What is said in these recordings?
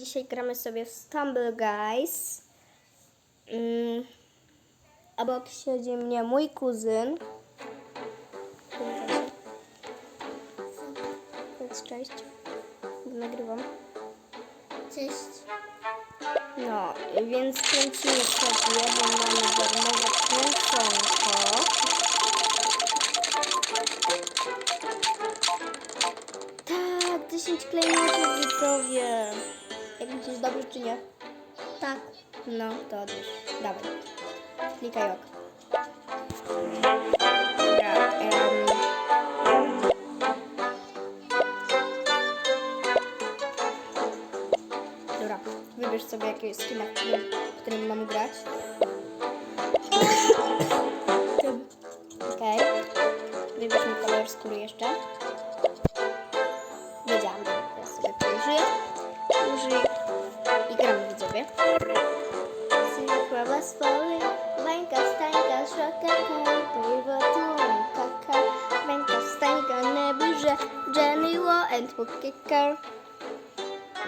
Dzisiaj gramy sobie w Stumble Guys. Mm. Obok siedzi mnie mój kuzyn. Powiedz cześć. Nagrywam. Cześć. No, więc kręcimy sobie, bo mamy darmowe kręconko. Tak, 10 klejnotów widzowie. Myślisz, dobrze czy nie? Tak. No, to odbierz. Dawaj. Klikaj ok. Dobra, em, Dobra, wybierz sobie jakiegoś skina, w którym, w którym mamy grać. Okej. Wybierz mi kolor skóry jeszcze. Jenny Jennyło and Bookkicker.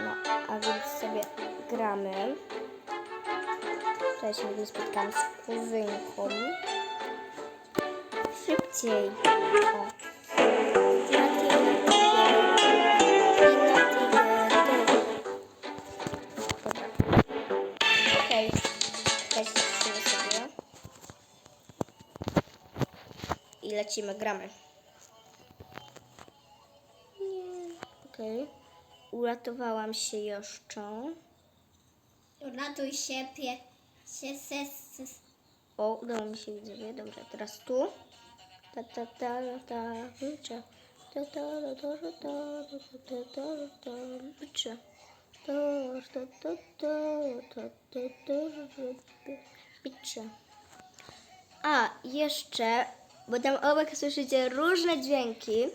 No, a więc sobie gramy. Wczoraj się nie spotkałam z kuzynką. Szybciej. O. lecimy, gramy. Ok. Uratowałam się jeszcze. Uratuj się, pie, się se, se, se. O, udało mi się widzowie. Dobrze, teraz tu. Ta ta ta ta. Ta ta ta ta ta ta ta ta. Ta ta ta ta ta ta ta. A, jeszcze, bo tam obok słyszycie różne dźwięki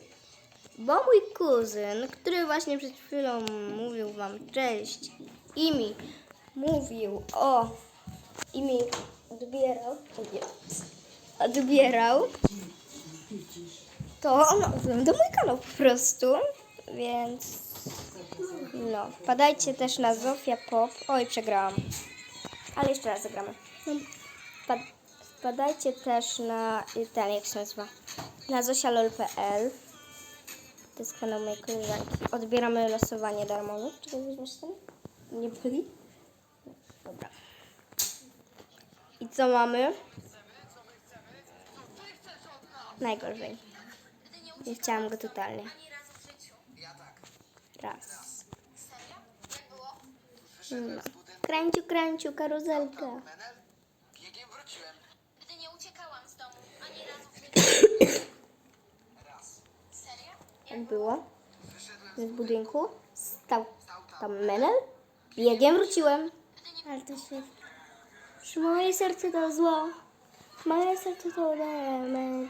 bo mój kuzyn, który właśnie przed chwilą mówił wam cześć i mi mówił o i mi odbierał, odbierał, to on ogląda mój kanał po prostu, więc no, wpadajcie też na Zofia Pop, oj przegrałam, ale jeszcze raz zagramy. Wpad, wpadajcie też na ten, jak się nazywa, na zosialol.pl, to jest kanał mojej koleżanki. Odbieramy losowanie darmowe. Czy to weźmiesz ten? Nie byli? Dobra. I co mamy? Najgorzej. Nie chciałam go totalnie. Raz. No. Kręciu, kręciu, karuzelka. Biegiem wróciłem. Gdy nie uciekałam z domu, ani razu w życiu. Raz. Serio? Jak było? W budynku stał tam menel. Biegiem wróciłem. Ale to. Że moje serce to zło. Moje serce to demon.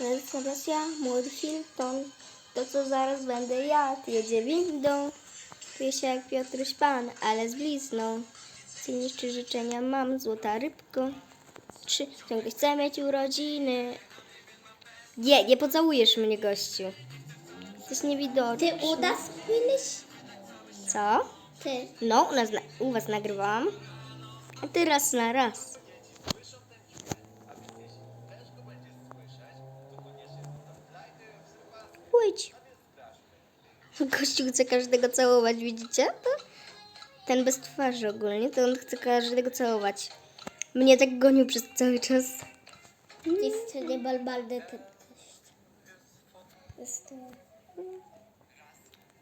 Wielka Rosja, młody Hilton. To co zaraz będę jadł, jedzie windą. Czuję się jak Piotruś Pan, ale z blizną. Ty niszczy życzenia mam, złota rybko. Trzy, ciągle chcę mieć urodziny. Nie, nie pocałujesz mnie, gościu. Jesteś niewidoczny. Ty uda spłyniesz? Co? Ty. No, u, nas, na- u was nagrywałam. A teraz na raz. Pójdź. Gościu chce każdego całować, widzicie? To ten bez twarzy ogólnie, to on chce każdego całować. Mnie tak gonił przez cały czas. Ty wtedy balbaldy. Jest.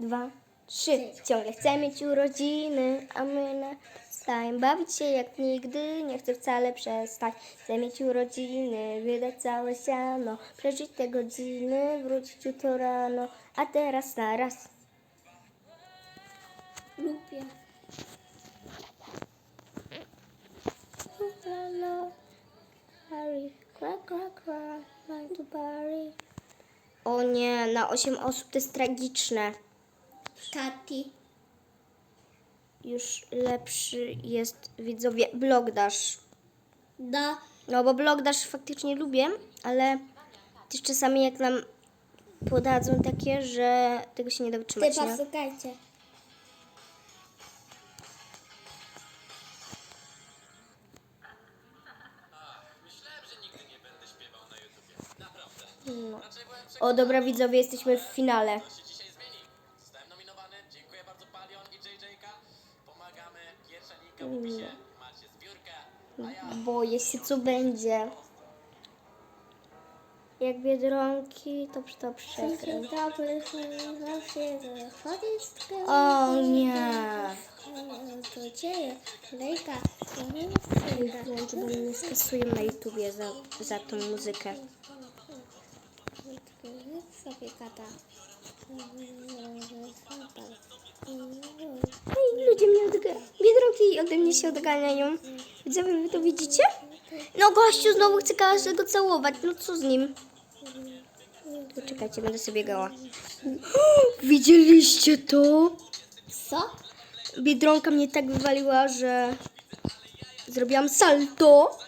Dwa, trzy. Ciągle chcę mieć urodziny, a my na stajem bawić się jak nigdy. Nie chcę wcale przestać. Chcę mieć urodziny, wydać całe siano, przeżyć te godziny, wrócić jutro rano, a teraz na raz. Lubię. La, la. Harry, cra, cra, like to Barry. O nie, na 8 osób to jest tragiczne. Tati. Już lepszy jest widzowie blogdasz. Da. No bo blogdasz faktycznie lubię, ale też czasami jak nam podadzą takie, że tego się nie da wytrzymać, Ty posłuchajcie. No. O, dobra widzowie, jesteśmy w finale. Boję się, co będzie. Jak Biedronki, to to przekręt. O nie. To dzieje. Lejka. Włącz, bo mnie skasują na YouTubie za, za tą muzykę. Sobie kata. Ej, ludzie mnie odga- Biedronki ode mnie się odganiają. Widzowie, wy to widzicie? No gościu znowu chce każdego całować. No co z nim? To czekajcie, będę sobie biegała. Widzieliście to? Co? Biedronka mnie tak wywaliła, że zrobiłam salto.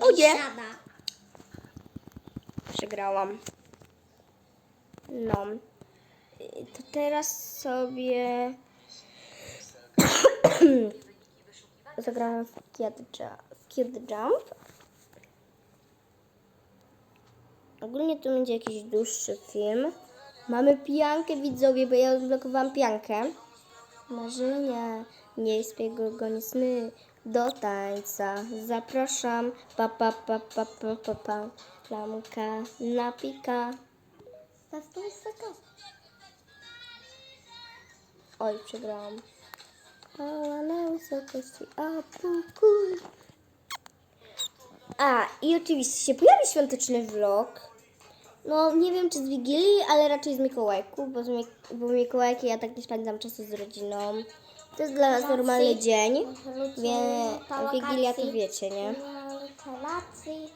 O nie! Siada. Przegrałam. No. To teraz sobie zagrałam w Kid Jump. Ogólnie to będzie jakiś dłuższy film. Mamy pijankę widzowie, bo ja odblokowałam pijankę. Marzenia, nie śpiego goni sny do tańca. Zapraszam, pa pa pa pa pa pa pa. Flamka napika. Na stół saka. Oj, przegrałam. Mała na wysokości, a i oczywiście się pojawi świąteczny vlog. No, nie wiem czy z Wigilii, ale raczej z Mikołajku, bo, z Mik- bo Mikołajki ja tak nie spędzam czasu z rodziną. To jest dla nas normalny dzień, więc Wigilia to wiecie, nie? Kolacji,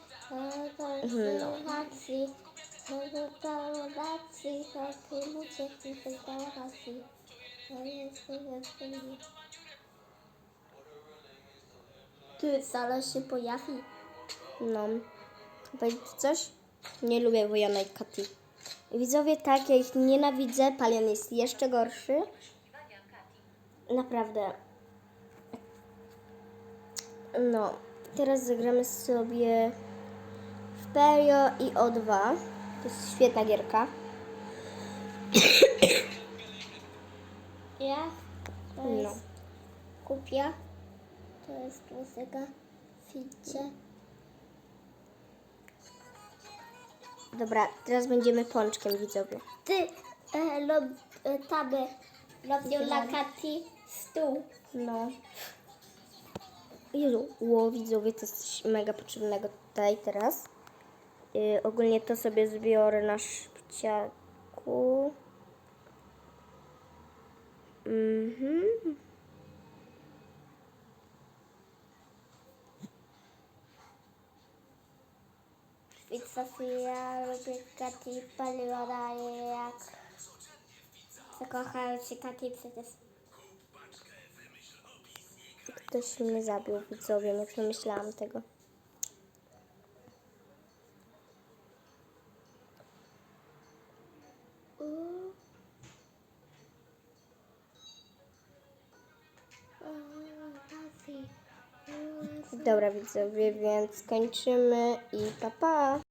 Mhm, no. kolacji, kolacji, kolacji, kolacji. Ty, zaraz się pojawi. No. Powiedzcie coś? Nie lubię Wojana i Katy. Widzowie, tak, ja ich nienawidzę. Palion jest jeszcze gorszy. Naprawdę. No. Teraz zagramy sobie w Perio i O2. To jest świetna gierka. Ja? To No. jest kupia. To jest muzyka. Ficie. Dobra, teraz będziemy pączkiem, widzowie. Ty, e, lob, e, taby, robią dla Kati stół. No. Jezu, ło, widzowie, to jest coś mega potrzebnego tutaj teraz. Yy, ogólnie to sobie zbiorę na szpciaku. Mhm. Pizza ja lubię Kati paliona jak zakochają się Kati przecież. Ktoś mnie zabił, widzowie, nie przemyślałam tego. Dobra, widzowie, więc kończymy i pa pa.